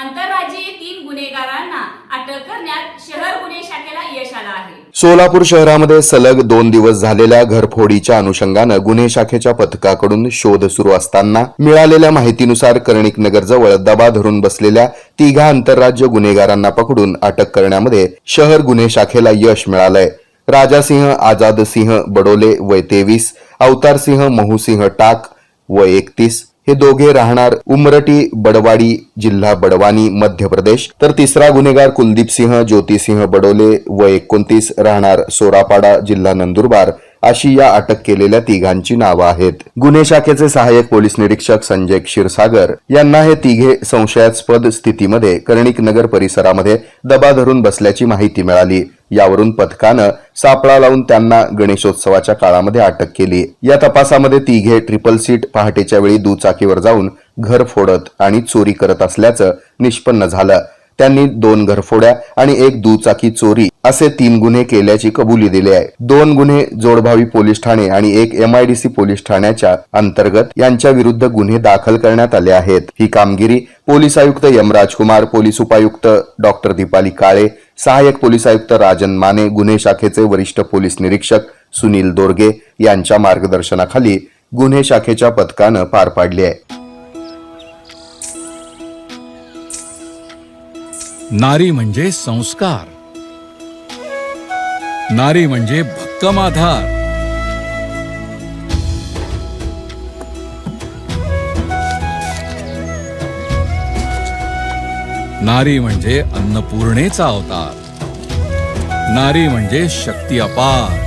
आंतरराज्यीय तीन गुन्हेगारांना अटक करण्यात शहर गुन्हे शाखेला यश आलं आहे. सोलापूर शहरामध्ये सलग दोन दिवस झालेल्या घरफोडीच्या अनुषंगानं गुन्हे शाखेच्या पथकाकडून शोध सुरू असताना मिळालेल्या माहितीनुसार कर्णिक नगर जवळ दबा धरून बसलेल्या तिघा आंतरराज्य गुन्हेगारांना पकडून अटक करण्यामध्ये शहर गुन्हे शाखेला यश मिळालंय. राजासिंह आझादसिंह बडोले वय तेवीस अवतारसिंह महूसिंह टाक वय एकतीस हे दोघे राहणार उमरटी, बडवाडी जिल्हा बडवानी, मध्य प्रदेश. तर तिसरा गुन्हेगार कुलदीप सिंह, ज्योतिसिंह बडोले व एकोणतीस राहणार सोरापाडा जिल्हा नंदुरबार. अशी या अटक केलेल्या तिघांची नावं आहेत. गुन्हे शाखेचे सहाय्यक पोलीस निरीक्षक संजय क्षीरसागर यांना हे तिघे संशयास्पद स्थितीमध्ये कर्णिक नगर परिसरामध्ये दबा धरून बसल्याची माहिती मिळाली. यावरून पथकानं सापळा लावून त्यांना गणेशोत्सवाच्या काळामध्ये अटक केली. या तपासामध्ये तिघे ट्रिपल सीट पहाटेच्या वेळी दुचाकीवर जाऊन घर फोडत आणि चोरी करत असल्याचं निष्पन्न झालं. त्यांनी दोन घरफोड्या आणि एक दुचाकी चोरी असे तीन गुन्हे केल्याची कबुली दिली आहे. दोन गुन्हे जोडभावी पोलीस ठाणे आणि एक एमआयडीसी पोलीस ठाण्याच्या अंतर्गत यांच्या विरुद्ध गुन्हे दाखल करण्यात आले आहेत. ही कामगिरी पोलीस आयुक्त एम राजकुमार पोलीस उपायुक्त डॉक्टर दीपाली काळे सहाय्यक पोलीस आयुक्त राजन माने गुन्हे शाखेचे वरिष्ठ पोलीस निरीक्षक सुनील दोरगे यांच्या मार्गदर्शनाखाली गुन्हे शाखेच्या पथकानं पार पाडली आहे. नारी म्हणजे संस्कार. नारी म्हणजे भक्कम आधार नारी म्हणजे अन्नपूर्णेचा अवतार. नारी म्हणजे शक्ती अपार.